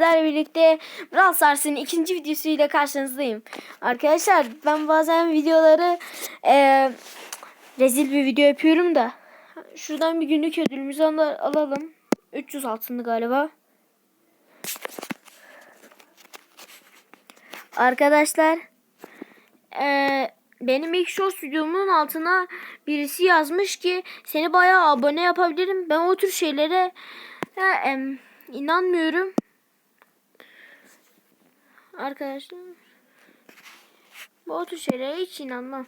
sizlerle birlikte Brawl Stars'ın ikinci videosuyla karşınızdayım. Arkadaşlar ben bazen videoları eee, rezil bir video yapıyorum da. Şuradan bir günlük ödülümüzü al- alalım. 300 altındı galiba. Arkadaşlar eee, benim ilk short videomun altına birisi yazmış ki seni bayağı abone yapabilirim. Ben o tür şeylere ya, em, inanmıyorum. Arkadaşlar bu tür şeylere hiç inanmam.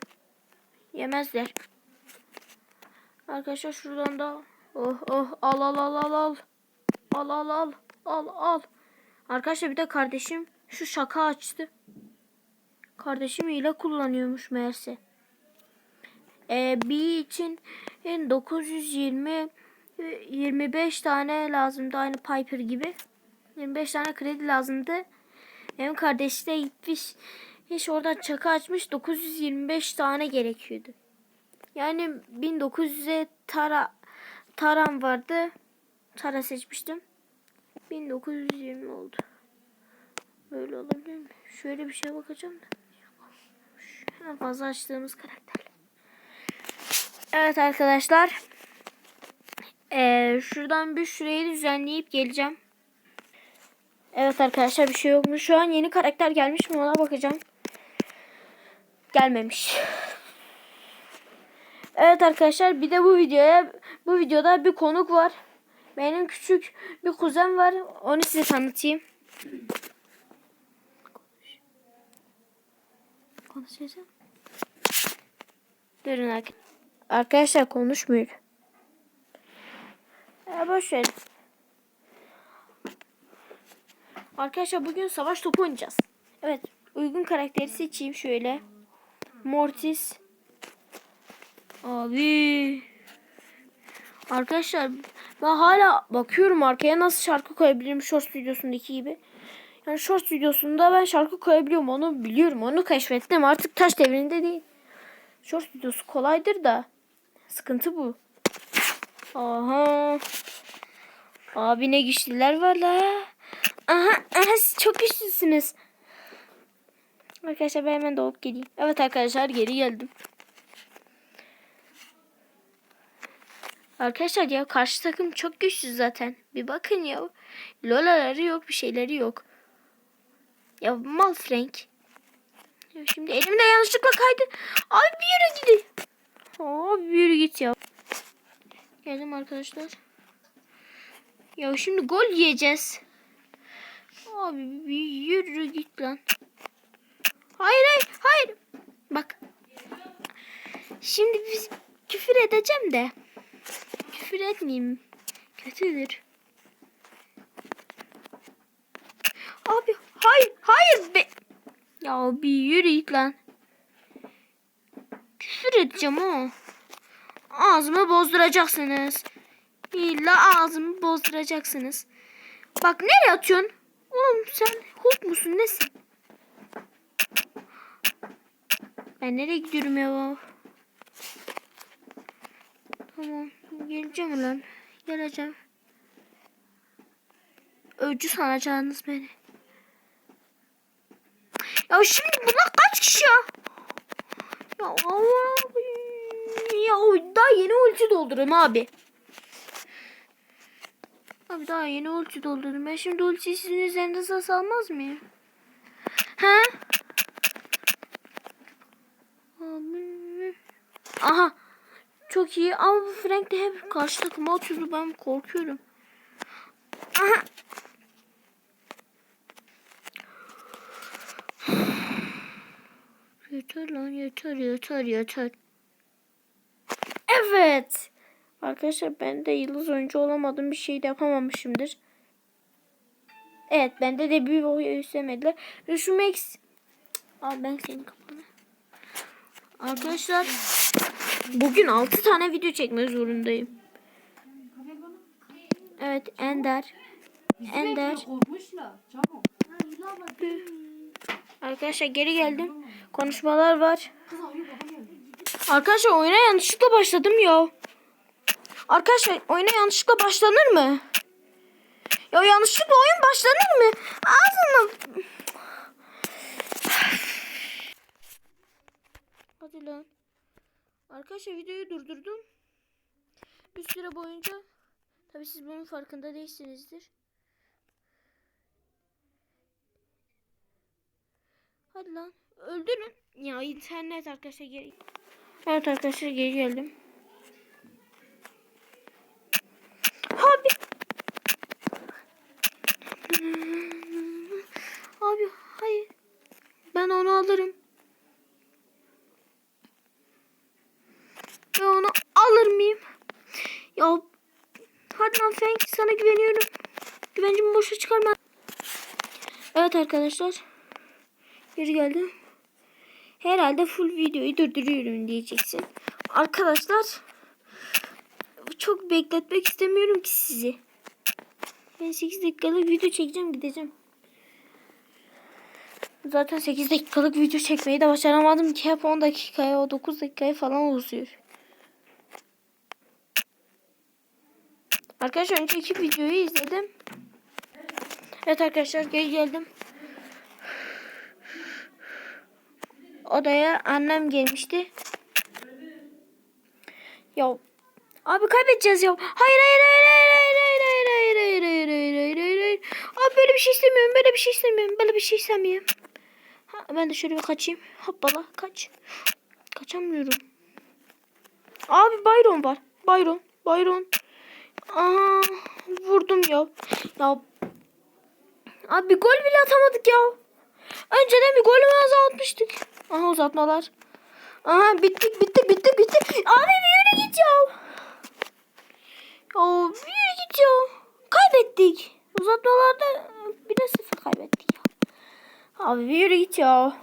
Yemezler. Arkadaşlar şuradan da oh oh al al al al al. Al al al al al. Arkadaşlar bir de kardeşim şu şaka açtı. Kardeşim hile kullanıyormuş meğerse. Ee, bir için 920 e, 25 tane lazımdı aynı Piper gibi. 25 tane kredi lazımdı. Benim kardeşi de gitmiş. Hiç orada çaka açmış 925 tane gerekiyordu. Yani 1900'e tara taram vardı. Tara seçmiştim. 1920 oldu. Böyle olabilir mi? Şöyle bir şeye bakacağım da. En fazla açtığımız karakter. Evet arkadaşlar. Ee, şuradan bir şurayı düzenleyip geleceğim. Evet arkadaşlar bir şey yokmuş. Şu an yeni karakter gelmiş mi ona bakacağım. Gelmemiş. Evet arkadaşlar bir de bu videoya bu videoda bir konuk var. Benim küçük bir kuzen var. Onu size tanıtayım. Konuşacağım. Durun arkadaşlar. Arkadaşlar konuşmuyor. Ya boş ver. Arkadaşlar bugün savaş topu oynayacağız. Evet. Uygun karakteri seçeyim şöyle. Mortis. Abi. Arkadaşlar ben hala bakıyorum arkaya nasıl şarkı koyabilirim shorts videosundaki gibi. Yani shorts videosunda ben şarkı koyabiliyorum onu biliyorum onu keşfettim artık taş devrinde değil. Shorts videosu kolaydır da sıkıntı bu. Aha. Abi ne güçlüler var la. Aha, aha siz çok güçlüsünüz. Arkadaşlar ben hemen doğup geleyim. Evet arkadaşlar geri geldim. Arkadaşlar ya karşı takım çok güçlü zaten. Bir bakın ya. Lolaları yok bir şeyleri yok. Ya mal Frank. Ya şimdi elimde yanlışlıkla kaydı. Abi bir yere gidin. Abi bir yere git ya. Geldim arkadaşlar. Ya şimdi gol yiyeceğiz. Abi bir yürü git lan. Hayır hayır hayır. Bak. Şimdi biz küfür edeceğim de. Küfür etmeyeyim. Kötüdür. Abi hayır hayır be. Ya bir yürü git lan. Küfür edeceğim o. Ağzımı bozduracaksınız. İlla ağzımı bozduracaksınız. Bak nereye atıyorsun? Oğlum sen Hulk musun nesin? Ben nereye gidiyorum ya? Tamam geleceğim lan. Geleceğim. Öcü sanacaksınız beni. Ya şimdi bunlar kaç kişi ya? Ya Allah. Ya daha yeni ulti dolduruyorum abi. Abi daha yeni ulti doldurdum. Ben şimdi ultiyi sizin üzerinde salmaz mıyım? He? Abi. Aha. Çok iyi ama bu Frank de hep karşı takıma atıyordu. Ben korkuyorum. Aha. Yeter lan yeter yeter yeter. Evet. Arkadaşlar ben de yıldız oyuncu olamadım. Bir şey de yapamamışımdır. Evet bende de bir boyu istemediler. Ve şu Max. Al ben senin kafanı. Arkadaşlar bugün 6 tane video çekmek zorundayım. Evet Ender. Ender. Arkadaşlar geri geldim. Konuşmalar var. Arkadaşlar oyuna yanlışlıkla başladım ya. Arkadaşlar oyuna yanlışlıkla başlanır mı? Ya yanlışlıkla oyun başlanır mı? Ağzını. Hadi lan. Arkadaşlar videoyu durdurdum. Bir süre boyunca tabi siz bunun farkında değilsinizdir. Hadi lan öldürün. Ya internet arkadaşlar geri. Evet arkadaşlar geri geldim. Abi. Abi hayır. Ben onu alırım. Ya onu alır mıyım? Ya hadi lan Frank sana güveniyorum. Güvencimi boşa çıkarma. Evet arkadaşlar. Geri geldim. Herhalde full videoyu durduruyorum diyeceksin. Arkadaşlar çok bekletmek istemiyorum ki sizi. Ben 8 dakikalık video çekeceğim gideceğim. Zaten 8 dakikalık video çekmeyi de başaramadım ki hep 10 dakikaya o 9 dakikaya falan uzuyor. Arkadaşlar önceki videoyu izledim. Evet arkadaşlar geri geldim. Odaya annem gelmişti. Ya abi kaybedeceğiz ya. Hayır hayır hayır hayır böyle bir şey istemiyorum. Böyle bir şey istemiyorum. Böyle bir şey istemiyorum. Ha, ben de şöyle bir kaçayım. Hoppala kaç. Kaçamıyorum. Abi Byron var. Byron. Byron. Aa, vurdum ya. Ya Abi gol bile atamadık ya. Önceden bir golümüzü atmıştık. Aha uzatmalar. Aha bittik bittik bittik bittik. Abi bir yere git ya. Ya bir yere git ya. Kaybettik. Sıfır kaybettik ya. Abi yere git ya.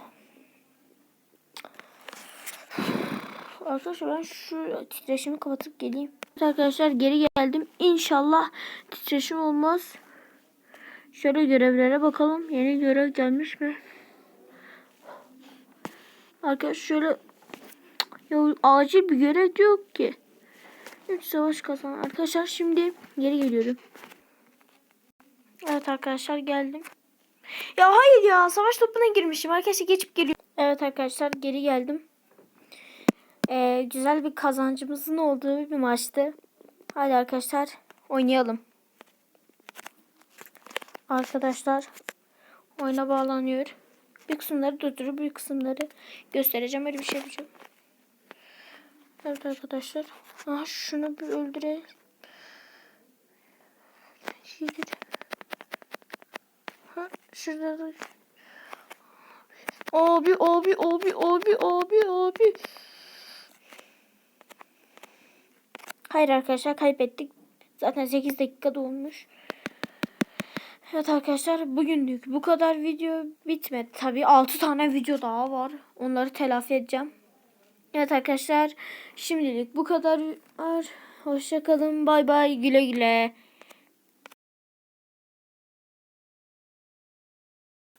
Arkadaşlar ben şu titreşimi kapatıp geleyim. Evet Arkadaşlar geri geldim. İnşallah titreşim olmaz. Şöyle görevlere bakalım. Yeni görev gelmiş mi? Arkadaşlar şöyle ya acil bir görev yok ki. 3 savaş kazan. Arkadaşlar şimdi geri geliyorum. Evet arkadaşlar geldim. Ya hayır ya savaş topuna girmişim. Arkadaşlar geçip geliyorum. Evet arkadaşlar geri geldim. Ee, güzel bir kazancımızın olduğu bir maçtı. Hadi arkadaşlar oynayalım. Arkadaşlar oyuna bağlanıyor. Bir kısımları durdurup bir kısımları göstereceğim. Öyle bir şey yapacağım. Evet arkadaşlar. Aha şunu bir öldürelim. Şeydir. Şurada da. Abi abi abi abi abi abi. Hayır arkadaşlar kaybettik. Zaten 8 dakika dolmuş. Evet arkadaşlar bugünlük bu kadar video bitmedi. Tabii 6 tane video daha var. Onları telafi edeceğim. Evet arkadaşlar şimdilik bu kadar. Hoşçakalın. Bay bay. Güle güle.